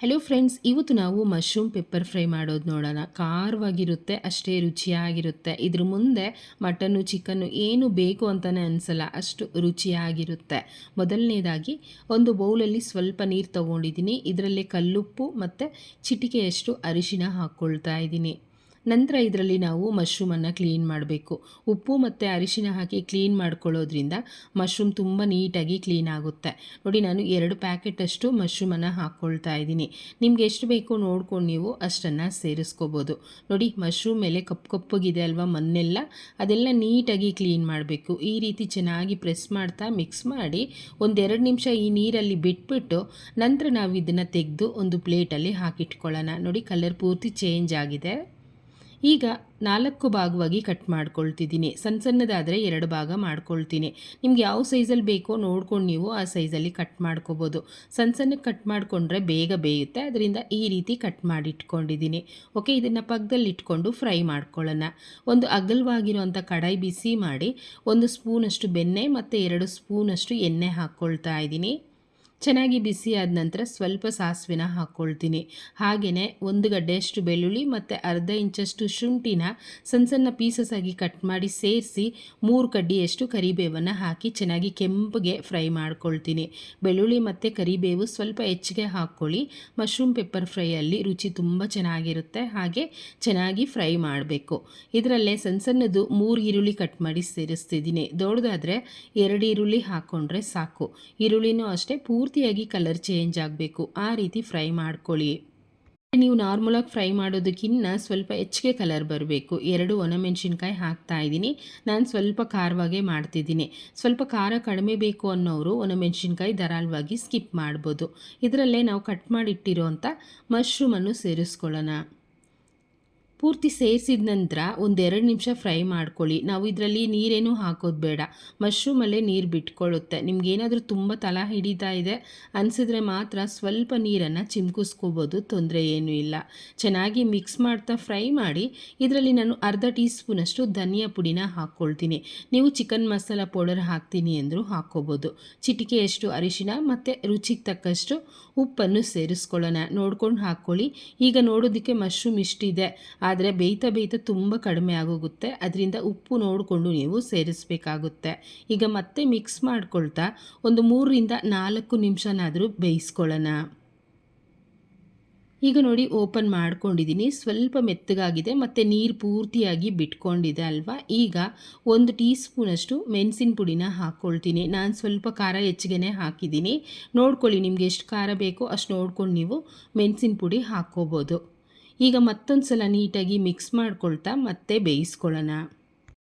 Hello friends ಇವತ್ತು ನಾವು mushroom pepper fry ಮಾಡೋದು ನೋಡೋಣ. ಖಾರವಾಗಿರುತ್ತೆ, ಅಷ್ಟೇ ರುಚಿಯಾಗಿರುತ್ತೆ. ಇದ್ರ ಮುಂದೆ ಮಟನ್ನು ಚಿಕನ್ನು ಏನು ಬೇಕು ಅಂತಲೇ ಅನಿಸಲ್ಲ, ಅಷ್ಟು ರುಚಿಯಾಗಿರುತ್ತೆ. ಮೊದಲನೇದಾಗಿ ಒಂದು ಬೌಲಲ್ಲಿ ಸ್ವಲ್ಪ ನೀರು ತೊಗೊಂಡಿದ್ದೀನಿ. ಇದರಲ್ಲಿ ಕಲ್ಲುಪ್ಪು ಮತ್ತು ಚಿಟಿಕೆಯಷ್ಟು ಅರಿಶಿನ ಹಾಕ್ಕೊಳ್ತಾ ಇದ್ದೀನಿ. ನಂತರ ಇದರಲ್ಲಿ ನಾವು ಮಶ್ರೂಮನ್ನು ಕ್ಲೀನ್ ಮಾಡಬೇಕು. ಉಪ್ಪು ಮತ್ತು ಅರಿಶಿನ ಹಾಕಿ ಕ್ಲೀನ್ ಮಾಡ್ಕೊಳ್ಳೋದ್ರಿಂದ ಮಶ್ರೂಮ್ ತುಂಬ ನೀಟಾಗಿ ಕ್ಲೀನ್ ಆಗುತ್ತೆ. ನೋಡಿ, ನಾನು ಎರಡು ಪ್ಯಾಕೆಟಷ್ಟು ಮಶ್ರೂಮನ್ನು ಹಾಕ್ಕೊಳ್ತಾ ಇದ್ದೀನಿ. ನಿಮ್ಗೆ ಎಷ್ಟು ಬೇಕೋ ನೋಡ್ಕೊಂಡು ನೀವು ಅಷ್ಟನ್ನು ಸೇರಿಸ್ಕೋಬೋದು. ನೋಡಿ ಮಶ್ರೂಮ್ ಮೇಲೆ ಕಪ್ಪು ಕಪ್ಪಗಿದೆ ಅಲ್ವಾ ಮಣ್ಣೆಲ್ಲ? ಅದೆಲ್ಲ ನೀಟಾಗಿ ಕ್ಲೀನ್ ಮಾಡಬೇಕು. ಈ ರೀತಿ ಚೆನ್ನಾಗಿ ಪ್ರೆಸ್ ಮಾಡ್ತಾ ಮಿಕ್ಸ್ ಮಾಡಿ ಒಂದೆರಡು ನಿಮಿಷ ಈ ನೀರಲ್ಲಿ ಬಿಟ್ಬಿಟ್ಟು ನಂತರ ನಾವು ಇದನ್ನು ತೆಗೆದು ಒಂದು ಪ್ಲೇಟಲ್ಲಿ ಹಾಕಿಟ್ಕೊಳ್ಳೋಣ. ನೋಡಿ ಕಲರ್ ಪೂರ್ತಿ ಚೇಂಜ್ ಆಗಿದೆ. ಈಗ ನಾಲ್ಕು ಭಾಗವಾಗಿ ಕಟ್ ಮಾಡ್ಕೊಳ್ತಿದ್ದೀನಿ. ಸಣ್ಣ ಸಣ್ಣದಾದರೆ ಎರಡು ಭಾಗ ಮಾಡ್ಕೊಳ್ತೀನಿ. ನಿಮ್ಗೆ ಯಾವ ಸೈಜಲ್ಲಿ ಬೇಕೋ ನೋಡ್ಕೊಂಡು ನೀವು ಆ ಸೈಜಲ್ಲಿ ಕಟ್ ಮಾಡ್ಕೋಬೋದು. ಸಣ್ಣ ಸಣ್ಣಕ್ಕೆ ಕಟ್ ಮಾಡಿಕೊಂಡ್ರೆ ಬೇಗ ಬೇಯುತ್ತೆ. ಅದರಿಂದ ಈ ರೀತಿ ಕಟ್ ಮಾಡಿ ಇಟ್ಕೊಂಡಿದ್ದೀನಿ ಓಕೆ, ಇದನ್ನು ಪಕ್ಕದಲ್ಲಿ ಇಟ್ಕೊಂಡು ಫ್ರೈ ಮಾಡ್ಕೊಳ್ಳೋಣ. ಒಂದು ಅಗಲವಾಗಿರುವಂಥ ಕಡಾಯಿ ಬಿಸಿ ಮಾಡಿ ಒಂದು ಸ್ಪೂನಷ್ಟು ಬೆಣ್ಣೆ ಮತ್ತು ಎರಡು ಸ್ಪೂನಷ್ಟು ಎಣ್ಣೆ ಹಾಕ್ಕೊಳ್ತಾ ಇದ್ದೀನಿ. ಚೆನ್ನಾಗಿ ಬಿಸಿ ಆದ ನಂತರ ಸ್ವಲ್ಪ ಸಾಸಿವೆನ ಹಾಕ್ಕೊಳ್ತೀನಿ ಹಾಗೆಯೇ ಒಂದು ಗಡ್ಡೆಯಷ್ಟು ಬೆಳ್ಳುಳ್ಳಿ ಮತ್ತು ಅರ್ಧ ಇಂಚಷ್ಟು ಶುಂಠಿನ ಸಣ್ಣ ಸಣ್ಣ ಪೀಸಸ್ ಆಗಿ ಕಟ್ ಮಾಡಿ ಸೇರಿಸಿ ಮೂರು ಕಡ್ಡಿಯಷ್ಟು ಕರಿಬೇವನ್ನು ಹಾಕಿ ಚೆನ್ನಾಗಿ ಕೆಂಪಗೆ ಫ್ರೈ ಮಾಡ್ಕೊಳ್ತೀನಿ. ಬೆಳ್ಳುಳ್ಳಿ ಮತ್ತು ಕರಿಬೇವು ಸ್ವಲ್ಪ ಹೆಚ್ಚಿಗೆ ಹಾಕ್ಕೊಳ್ಳಿ. ಮಶ್ರೂಮ್ ಪೆಪ್ಪರ್ ಫ್ರೈಯಲ್ಲಿ ರುಚಿ ತುಂಬ ಚೆನ್ನಾಗಿರುತ್ತೆ. ಹಾಗೆ ಚೆನ್ನಾಗಿ ಫ್ರೈ ಮಾಡಬೇಕು. ಇದರಲ್ಲೇ ಸಣ್ಣ ಸಣ್ಣದು ಮೂರು ಈರುಳ್ಳಿ ಕಟ್ ಮಾಡಿ ಸೇರಿಸ್ತಿದ್ದೀನಿ. ದೊಡ್ಡದಾದರೆ ಎರಡು ಈರುಳ್ಳಿ ಹಾಕ್ಕೊಂಡ್ರೆ ಸಾಕು. ಈರುಳ್ಳಿನೂ ಅಷ್ಟೇ ಪೂರ್ತಿ ಪೂರ್ತಿಯಾಗಿ ಕಲರ್ ಚೇಂಜ್ ಆಗಬೇಕು. ಆ ರೀತಿ ಫ್ರೈ ಮಾಡ್ಕೊಳ್ಳಿ. ನೀವು ನಾರ್ಮಲಾಗಿ ಫ್ರೈ ಮಾಡೋದಕ್ಕಿಂತ ಸ್ವಲ್ಪ ಹೆಚ್ಚಿಗೆ ಕಲರ್ ಬರಬೇಕು. ಎರಡು ಒಣಮೆಣ್ಸಿನ್ಕಾಯಿ ಹಾಕ್ತಾ ಇದ್ದೀನಿ. ನಾನು ಸ್ವಲ್ಪ ಖಾರವಾಗೇ ಮಾಡ್ತಿದ್ದೀನಿ. ಸ್ವಲ್ಪ ಖಾರ ಕಡಿಮೆ ಬೇಕು ಅನ್ನೋರು ಒಣಮೆಣ್ಸಿನ್ಕಾಯಿ ಧಾರಾಳವಾಗಿ ಸ್ಕಿಪ್ ಮಾಡ್ಬೋದು. ಇದರಲ್ಲೇ ನಾವು ಕಟ್ ಮಾಡಿಟ್ಟಿರೋಂಥ ಮಶ್ರೂಮನ್ನು ಸೇರಿಸ್ಕೊಳ್ಳೋಣ. ಪೂರ್ತಿ ಸೇರಿಸಿದ ನಂತರ ಒಂದೆರಡು ನಿಮಿಷ ಫ್ರೈ ಮಾಡ್ಕೊಳ್ಳಿ. ನಾವು ಇದರಲ್ಲಿ ನೀರೇನು ಹಾಕೋದು ಬೇಡ. ಮಶ್ರೂಮಲ್ಲೇ ನೀರು ಬಿಟ್ಕೊಳ್ಳುತ್ತೆ. ನಿಮ್ಗೇನಾದರೂ ತುಂಬ ತಲ ಹಿಡಿತಾ ಇದೆ ಅನಿಸಿದ್ರೆ ಮಾತ್ರ ಸ್ವಲ್ಪ ನೀರನ್ನು ಚಿಮ್ಕಿಸ್ಕೋಬೋದು. ತೊಂದರೆ ಏನೂ ಇಲ್ಲ. ಚೆನ್ನಾಗಿ ಮಿಕ್ಸ್ ಮಾಡ್ತಾ ಫ್ರೈ ಮಾಡಿ ಇದರಲ್ಲಿ ನಾನು ಅರ್ಧ ಟೀ ಸ್ಪೂನಷ್ಟು ಧನಿಯಾ ಪುಡಿನ ಹಾಕ್ಕೊಳ್ತೀನಿ. ನೀವು ಚಿಕನ್ ಮಸಾಲ ಪೌಡರ್ ಹಾಕ್ತೀನಿ ಅಂದರೂ ಹಾಕ್ಕೋಬೋದು. ಚಿಟಿಕೆಯಷ್ಟು ಅರಿಶಿನ ಮತ್ತು ರುಚಿಗೆ ತಕ್ಕಷ್ಟು ಉಪ್ಪನ್ನು ಸೇರಿಸ್ಕೊಳ್ಳೋಣ. ನೋಡ್ಕೊಂಡು ಹಾಕ್ಕೊಳ್ಳಿ. ಈಗ ನೋಡೋದಕ್ಕೆ ಮಶ್ರೂಮ್ ಇಷ್ಟಿದೆ. ಆದರೆ ಬೇಯ್ತಾ ಬೇಯ್ತಾ ತುಂಬ ಕಡಿಮೆ ಆಗೋಗುತ್ತೆ. ಅದರಿಂದ ಉಪ್ಪು ನೋಡಿಕೊಂಡು ನೀವು ಸೇರಿಸಬೇಕಾಗುತ್ತೆ. ಈಗ ಮತ್ತೆ ಮಿಕ್ಸ್ ಮಾಡ್ಕೊಳ್ತಾ ಒಂದು ಮೂರರಿಂದ ನಾಲ್ಕು ನಿಮಿಷನಾದರೂ ಬೇಯಿಸ್ಕೊಳ್ಳೋಣ. ಈಗ ನೋಡಿ ಓಪನ್ ಮಾಡ್ಕೊಂಡಿದ್ದೀನಿ. ಸ್ವಲ್ಪ ಮೆತ್ತಗಾಗಿದೆ. ಮತ್ತು ನೀರು ಪೂರ್ತಿಯಾಗಿ ಬಿಟ್ಕೊಂಡಿದೆ ಅಲ್ವಾ? ಈಗ ಒಂದು ಟೀ ಸ್ಪೂನಷ್ಟು ಮೆಣಸಿನ ಪುಡಿನ ಹಾಕ್ಕೊಳ್ತೀನಿ ನಾನು ಸ್ವಲ್ಪ ಖಾರ ಹೆಚ್ಚಿಗೆ ಹಾಕಿದ್ದೀನಿ. ನೋಡ್ಕೊಳ್ಳಿ ನಿಮ್ಗೆ ಎಷ್ಟು ಖಾರ ಬೇಕೋ ಅಷ್ಟು ನೋಡ್ಕೊಂಡು ನೀವು ಮೆಣಸಿನ ಪುಡಿ ಹಾಕ್ಕೋಬೋದು. ಈಗ ಮತ್ತೊಂದು ಸಲ ನೀಟಾಗಿ ಮಿಕ್ಸ್ ಮಾಡ್ಕೊಳ್ತಾ ಮತ್ತೆ ಬೇಯಿಸ್ಕೊಳ್ಳೋಣ.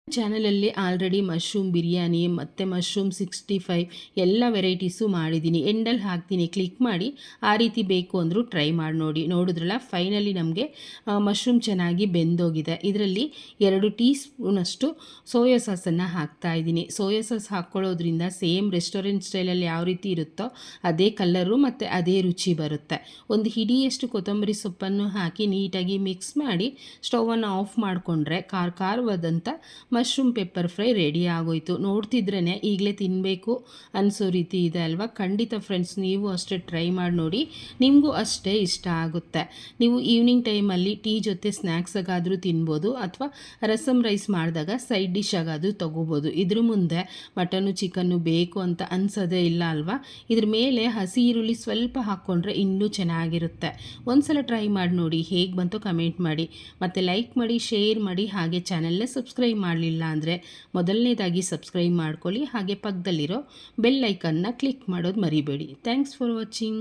ಚಾನಲಲ್ಲಿ ಆಲ್ರೆಡಿ ಮಶ್ರೂಮ್ ಬಿರಿಯಾನಿ ಮತ್ತು ಮಶ್ರೂಮ್ ಸಿಕ್ಸ್ಟಿ ಫೈವ್ ಎಲ್ಲ ವೆರೈಟೀಸು ಮಾಡಿದ್ದೀನಿ. ಎಂಡಲ್ಲಿ ಹಾಕ್ತೀನಿ. ಕ್ಲಿಕ್ ಮಾಡಿ ಆ ರೀತಿ ಬೇಕು ಅಂದರೂ ಟ್ರೈ ಮಾಡಿ ನೋಡಿ. ನೋಡಿದ್ರಲ್ಲ ಫೈನಲಿ ನಮಗೆ ಮಶ್ರೂಮ್ ಚೆನ್ನಾಗಿ ಬೆಂದೋಗಿದೆ. ಇದರಲ್ಲಿ ಎರಡು ಟೀ ಸ್ಪೂನಷ್ಟು ಸೋಯಾ ಸಾಸನ್ನು ಹಾಕ್ತಾ ಇದ್ದೀನಿ. ಸೋಯಾ ಸಾಸ್ ಹಾಕ್ಕೊಳ್ಳೋದ್ರಿಂದ ಸೇಮ್ ರೆಸ್ಟೋರೆಂಟ್ ಸ್ಟೈಲಲ್ಲಿ ಯಾವ ರೀತಿ ಇರುತ್ತೋ ಅದೇ ಕಲ್ಲರು ಮತ್ತು ಅದೇ ರುಚಿ ಬರುತ್ತೆ. ಒಂದು ಹಿಡಿಯಷ್ಟು ಕೊತ್ತಂಬರಿ ಸೊಪ್ಪನ್ನು ಹಾಕಿ ನೀಟಾಗಿ ಮಿಕ್ಸ್ ಮಾಡಿ ಸ್ಟೌವನ್ನು ಆಫ್ ಮಾಡಿಕೊಂಡ್ರೆ ಖಾರ ಖಾರವಾದಂಥ ಮಶ್ರೂಮ್ ಪೆಪ್ಪರ್ ಫ್ರೈ ರೆಡಿ ಆಗೋಯ್ತು. ನೋಡ್ತಿದ್ರೇ ಈಗಲೇ ತಿನ್ನಬೇಕು ಅನಿಸೋ ರೀತಿ ಇದೆ ಅಲ್ವಾ? ಖಂಡಿತ ಫ್ರೆಂಡ್ಸ್ ನೀವು ಅಷ್ಟೇ ಟ್ರೈ ಮಾಡಿ ನೋಡಿ. ನಿಮಗೂ ಅಷ್ಟೇ ಇಷ್ಟ ಆಗುತ್ತೆ. ನೀವು ಈವ್ನಿಂಗ್ ಟೈಮಲ್ಲಿ ಟೀ ಜೊತೆ ಸ್ನ್ಯಾಕ್ಸಾಗಾದರೂ ತಿನ್ಬೋದು ಅಥವಾ ರಸಮ್ ರೈಸ್ ಮಾಡಿದಾಗ ಸೈಡ್ ಡಿಶ್ ಆಗಾದರೂ ತೊಗೋಬೋದು. ಇದ್ರ ಮುಂದೆ ಮಟನು ಚಿಕನ್ನು ಬೇಕು ಅಂತ ಅನ್ಸೋದೇ ಇಲ್ಲ ಅಲ್ವಾ? ಇದ್ರ ಮೇಲೆ ಹಸಿ ಈರುಳ್ಳಿ ಸ್ವಲ್ಪ ಹಾಕ್ಕೊಂಡ್ರೆ ಇನ್ನೂ ಚೆನ್ನಾಗಿರುತ್ತೆ. ಒಂದ್ಸಲ ಟ್ರೈ ಮಾಡಿ ನೋಡಿ ಹೇಗೆ ಬಂತು ಕಮೆಂಟ್ ಮಾಡಿ. ಮತ್ತು ಲೈಕ್ ಮಾಡಿ ಶೇರ್ ಮಾಡಿ, ಹಾಗೆ ಚಾನಲ್ನ ಸಬ್ಸ್ಕ್ರೈಬ್ ಮಾಡಲಿ ಮಾಡಲಿಲ್ಲ ಅಂದರೆ ಮೊದಲನೇದಾಗಿ ಸಬ್ಸ್ಕ್ರೈಬ್ ಮಾಡ್ಕೊಳ್ಳಿ. ಹಾಗೆ ಪಕ್ಕದಲ್ಲಿರೋ ಬೆಲ್ ಐಕನ್ನ ಕ್ಲಿಕ್ ಮಾಡೋದು ಮರಿಬೇಡಿ. Thanks for watching